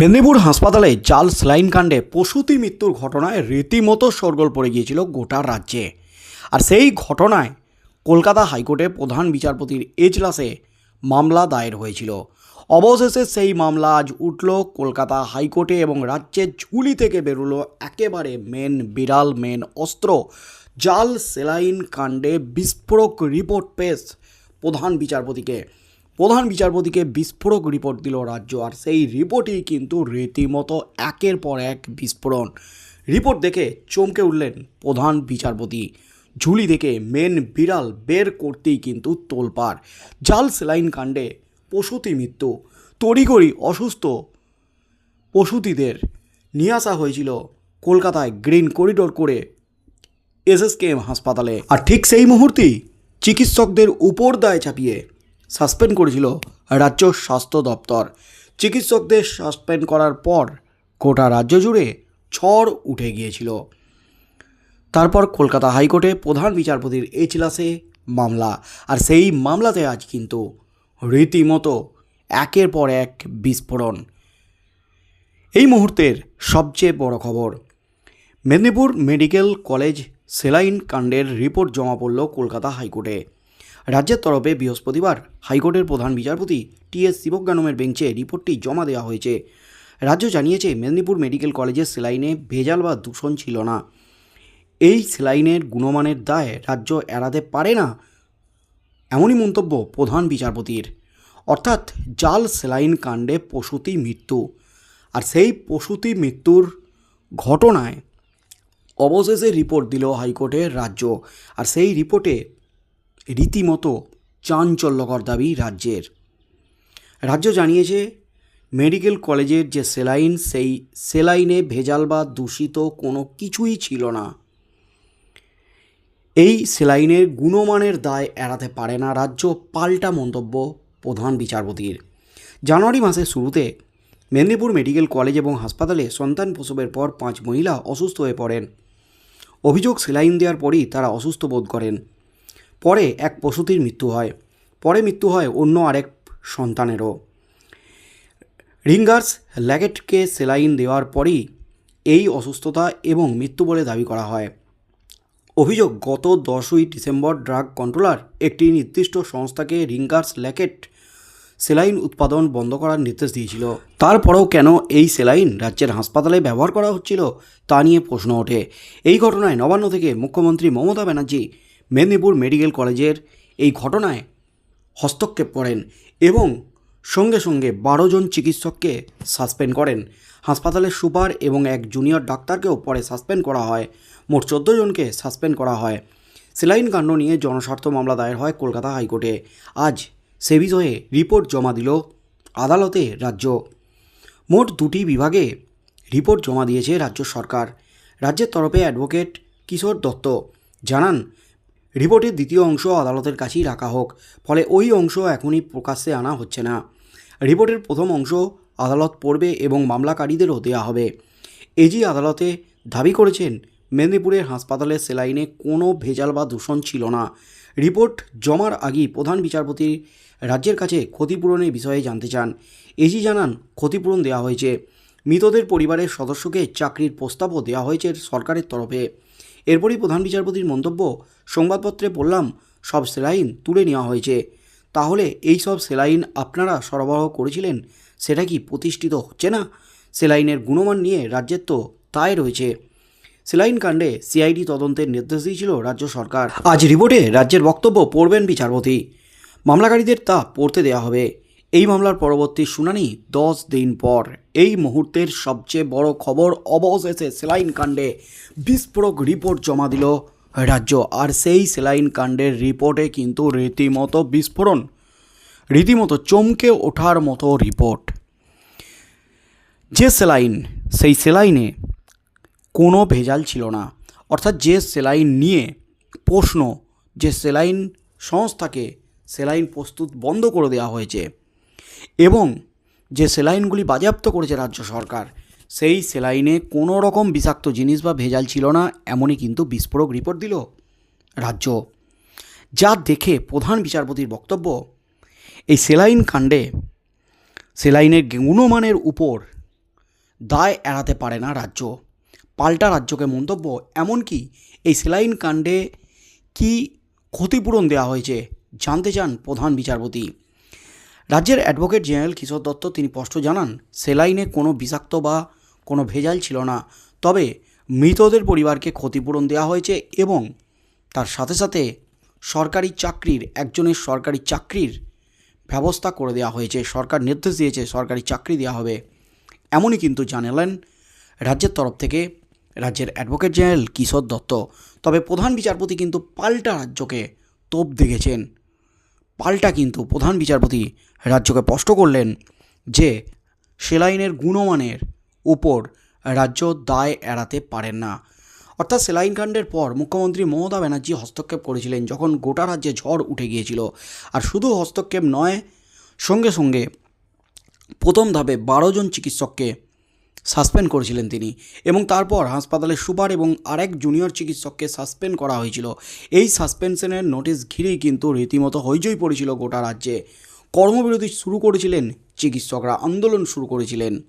মেদিনীপুর হাসপাতালে জাল স্লাইন কাণ্ডে প্রসূতি মৃত্যুর ঘটনায় রীতিমতো শোরগোল পড়ে গিয়েছিল গোটা রাজ্যে। আর সেই ঘটনায় কলকাতা হাইকোর্টে প্রধান বিচারপতির এজলাসে মামলা দায়ের হয়েছিল। অবশেষে সেই মামলা আজ উঠল কলকাতা হাইকোর্টে এবং রাজ্যের ঝুলি থেকে বেরোলো একেবারে মেন বিড়াল, মেন অস্ত্র। জাল সেলাইন কাণ্ডে বিস্ফোরক রিপোর্ট পেশ প্রধান বিচারপতিকে। প্রধান বিচারপতিকে বিস্ফোরক রিপোর্ট দিল রাজ্য আর সেই রিপোর্টই কিন্তু রীতিমতো একের পর এক বিস্ফোরণ। রিপোর্ট দেখে চমকে উঠলেন প্রধান বিচারপতি। ঝুলি থেকে মেন বিড়াল বের করতেই কিন্তু তোলপাড়। জাল সেলাইন কাণ্ডে প্রসূতি মৃত্যু। তড়িঘড়ি অসুস্থ প্রসূতিদের নিয়ে আসা হয়েছিল কলকাতায় গ্রিন করিডোর করে এসএসকেএম হাসপাতালে। আর ঠিক সেই মুহূর্তেই চিকিৎসকদের উপর দায় চাপিয়ে সাসপেন্ড করেছিল রাজ্য স্বাস্থ্য দপ্তর। চিকিৎসকদের সাসপেন্ড করার পর গোটা রাজ্য জুড়ে ঝড় উঠে গিয়েছিল। তারপর কলকাতা হাইকোর্টে প্রধান বিচারপতির এজলাসে মামলা। আর সেই মামলাতে আজ কিন্তু রীতিমতো একের পর এক বিস্ফোরণ। এই মুহূর্তের সবচেয়ে বড় খবর, মেদিনীপুর মেডিকেল কলেজ সেলাইন কাণ্ডের রিপোর্ট জমা পড়ল কলকাতা হাইকোর্টে। রাজ্যের তরফে বৃহস্পতিবার হাইকোর্টের প্রধান বিচারপতি টি এস শিবজ্ঞানমের বেঞ্চে রিপোর্টটি জমা দেওয়া হয়েছে। রাজ্য জানিয়েছে, মেদিনীপুর মেডিকেল কলেজের সেলাইনে ভেজাল বা দূষণ ছিল না। এই সেলাইনের গুণমানের দায় রাজ্য এড়াতে পারে না, এমনই মন্তব্য প্রধান বিচারপতির। অর্থাৎ জাল সেলাইন কাণ্ডে প্রসূতি মৃত্যু। আর সেই প্রসূতি মৃত্যুর ঘটনায় অবশেষে রিপোর্ট দিল হাইকোর্টের রাজ্য। আর সেই রিপোর্টে রীতিমতো চাঞ্চল্যকর দাবি রাজ্যের। রাজ্য জানিয়েছে, মেডিকেল কলেজের যে সেলাইন, সেই সেলাইনে ভেজাল বা দূষিত কোনো কিছুই ছিল না। এই সেলাইনের গুণমানের দায় এড়াতে পারে না রাজ্য পাল্টা মন্তব্য প্রধান বিচারপতির। জানুয়ারি মাসের শুরুতে মেদিনীপুর মেডিকেল কলেজ এবং হাসপাতালে সন্তান প্রসবের পর পাঁচ মহিলা অসুস্থ হয়ে পড়েন। অভিযোগ সেলাইন দেওয়ার পরই তারা অসুস্থ বোধ করেন। পরে এক প্রসূতির মৃত্যু হয়। পরে মৃত্যু হয় অন্য আরেক সন্তানেরও। রিঙ্গার্স ল্যাগেটকে সেলাইন দেওয়ার পরই এই অসুস্থতা এবং মৃত্যু বলে দাবি করা হয়। অভিযোগ, গত দশই ডিসেম্বর ড্রাগ কন্ট্রোলার একটি নির্দিষ্ট সংস্থাকে রিঙ্গার্স ল্যাকেট সেলাইন উৎপাদন বন্ধ করার নির্দেশ দিয়েছিল। তারপরেও কেন এই সেলাইন রাজ্যের হাসপাতালে ব্যবহার করা হচ্ছিল তা নিয়ে প্রশ্ন ওঠে। এই ঘটনায় নবান্ন থেকে মুখ্যমন্ত্রী মমতা ব্যানার্জি মেদিনীপুর মেডিকেল কলেজের এই ঘটনায় হস্তক্ষেপ করেন এবং সঙ্গে সঙ্গে বারো জন চিকিৎসককে সাসপেন্ড করেন। হাসপাতালের সুপার এবং এক জুনিয়র ডাক্তারকেও পরে সাসপেন্ড করা হয়। মোট চোদ্দ জনকে সাসপেন্ড করা হয়। সেলাইন কাণ্ড নিয়ে জনস্বার্থ মামলা দায়ের হয় কলকাতা হাইকোর্টে। আজ সে বিষয়ে রিপোর্ট জমা দিল আদালতে রাজ্য। মোট দুটি বিভাগে রিপোর্ট জমা দিয়েছে রাজ্য সরকার। রাজ্যের তরফে অ্যাডভোকেট কিশোর দত্ত জানান রিপোর্টের দ্বিতীয় অংশ আদালতের কাছেই রাখা হোক, ফলে ওই অংশ এখনই প্রকাশ্যে আনা হচ্ছে না। রিপোর্টের প্রথম অংশ আদালত পড়বে এবং মামলাকারীদেরও দেওয়া হবে। এজি আদালতে দাবি করেছেন, মেদিনীপুরের হাসপাতালের সেলাইনে কোনো ভেজাল বা দূষণ ছিল না। রিপোর্ট জমার আগেই প্রধান বিচারপতি রাজ্যের কাছে ক্ষতিপূরণের বিষয়ে জানতে চান। এজি জানান, ক্ষতিপূরণ দেওয়া হয়েছে। মৃতদের পরিবারের সদস্যকে চাকরির প্রস্তাবও দেওয়া হয়েছে সরকারের তরফে। এরপরই প্রধান বিচারপতির মন্তব্য সংবাদপত্রে বললাম সব সেলাইন তুলে নেওয়া হয়েছে। তাহলে এই সব সেলাইন আপনারা সরবরাহ করেছিলেন, সেটা কি প্রতিষ্ঠিত হচ্ছে না? সেলাইনের গুণমান নিয়ে রাজ্যের তো তাই রয়েছে। সেলাইন কাণ্ডে সিআইডি তদন্তের নির্দেশ দিয়েছিল রাজ্য সরকার। আজ রিপোর্টে রাজ্যের বক্তব্য পড়বেন বিচারপতি। মামলাকারীদের তা পড়তে দেওয়া হবে। এই মামলার পরবর্তী শুনানি দশ দিন পর। এই মুহূর্তের সবচেয়ে বড় খবর অবশেষে সেলাইন কাণ্ডে বিস্ফোরক রিপোর্ট জমা দিল রাজ্য। আর সেই সেলাইন কাণ্ডের রিপোর্টে কিন্তু রীতিমতো বিস্ফোরণ, রীতিমতো চমকে ওঠার মতো রিপোর্ট। যে সেলাইন, সেই সেলাইনে কোনো ভেজাল ছিল না। অর্থাৎ যে সেলাইন নিয়ে প্রশ্ন, যে সেলাইন সংস্থাকে সেলাইন প্রস্তুত বন্ধ করে দেওয়া হয়েছে এবং যে সেলাইনগুলি বাজেয়াপ্ত করেছে রাজ্য সরকার, সেই সেলাইনে কোনো রকম বিষাক্ত জিনিস বা ভেজাল ছিল না, এমনই কিন্তু বিস্ফোরক রিপোর্ট দিল রাজ্য। যা দেখে প্রধান বিচারপতির বক্তব্য, এই সেলাইন কাণ্ডে সেলাইনের গুণমানের উপর দায় এড়াতে পারে না রাজ্য। পাল্টা রাজ্যকে মন্তব্য, এমনকি এই সেলাইন কাণ্ডে কি ক্ষতিপূরণ দেওয়া হয়েছে জানতে চান প্রধান বিচারপতি। রাজ্যের অ্যাডভোকেট জেনারেল কিশোর দত্ত তিনি স্পষ্ট জানান সেলাইনে কোনো বিষাক্ত বা কোনো ভেজাল ছিল না। তবে মৃতদের পরিবারকে ক্ষতিপূরণ দেওয়া হয়েছে এবং তার সাথে সাথে সরকারি চাকরির, একজনের সরকারি চাকরির ব্যবস্থা করে দেওয়া হয়েছে। সরকার নির্দেশ দিয়েছে সরকারি চাকরি দেওয়া হবে। এমনই কিন্তু জানালেন রাজ্যের তরফ থেকে রাজ্যের অ্যাডভোকেট জেনারেল কিশোর দত্ত। তবে প্রধান বিচারপতি কিন্তু পাল্টা রাজ্যকে তোপ দেখেছেন। পাল্টা কিন্তু প্রধান বিচারপতি রাজ্যকে স্পষ্ট করলেন যে সেলাইনের গুণমানের উপর রাজ্য দায় এড়াতে পারেন না। অর্থাৎ সেলাইন কাণ্ডের পর মুখ্যমন্ত্রী মমতা ব্যানার্জি হস্তক্ষেপ করেছিলেন যখন গোটা রাজ্যে ঝড় উঠে গিয়েছিল। আর শুধু হস্তক্ষেপ নয়, সঙ্গে সঙ্গে প্রথম ধাপে বারো জন চিকিৎসককে সাসপেন্ড করেছিলেন তিনি এবং তারপর হাসপাতালের সুপার এবং আরেক জুনিয়র চিকিৎসককে সাসপেন্ড করা হয়েছিল। এই সাসপেনশনের নোটিশ ঘিরেই কিন্তু রীতিমতো হইচই পড়েছিল গোটা রাজ্যে। কর্মবিরতি শুরু করেছিলেন চিকিৎসকরা, আন্দোলন শুরু করেছিলেন।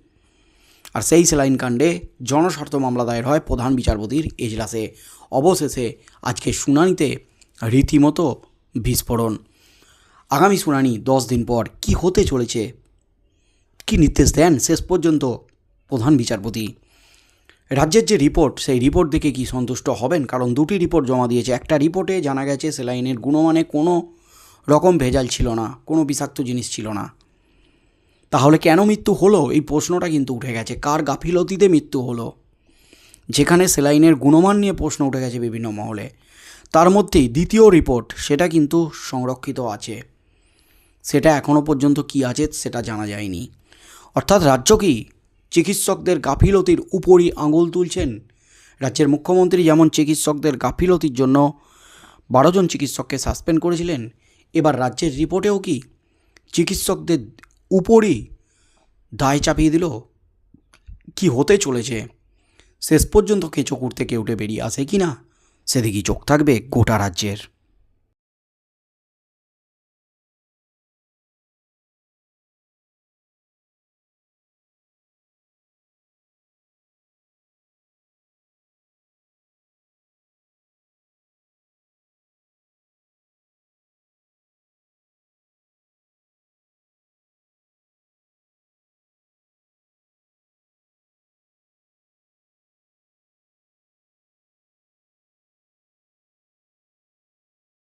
আর সেই সেলাইন কাণ্ডে জনস্বার্থ মামলা দায়ের হয় প্রধান বিচারপতির এজলাসে। অবশেষে আজকে শুনানিতে রীতিমতো বিস্ফোরণ। আগামী শুনানি দশ দিন পর কি হতে চলেছে, কি নির্দেশ দেন, শেষ পর্যন্ত প্রধান বিচারপতি। রাজ্যের যে রিপোর্ট, সেই রিপোর্ট দেখে কি সন্তুষ্ট হবেন? কারণ দুটি রিপোর্ট জমা দিয়েছে। একটা রিপোর্টে জানা গেছে, সেলাইনের গুণমানে কোনো রকম ভেজাল ছিল না, কোনো বিষাক্ত জিনিস ছিল না। তাহলে কেন মৃত্যু হলো? এই প্রশ্নটা কিন্তু উঠে গেছে। কার গাফিলতিতে মৃত্যু হলো? যেখানে সেলাইনের গুণমান নিয়ে প্রশ্ন উঠে গেছে বিভিন্ন মহলে। তার মধ্যেই দ্বিতীয় রিপোর্ট, সেটা কিন্তু সংরক্ষিত আছে। সেটা এখনও পর্যন্ত কি আছে, সেটা জানা যায়নি। অর্থাৎ রাজ্য কি চিকিৎসকদের গাফিলতির উপরই আঙুল তুলছেন রাজ্যের মুখ্যমন্ত্রী। যেমন চিকিৎসকদের গাফিলতির জন্য বারো জন চিকিৎসককে সাসপেন্ড করেছিলেন। এবার রাজ্যের রিপোর্টেও কি চিকিৎসকদের উপরই দায় চাপিয়ে দিল? কি হতে চলেছে? শেষ পর্যন্ত কেঁচো কুড়তে কেউটে বেরিয়ে আসে কি না সেদিকেই চোখ থাকবে গোটা রাজ্যের।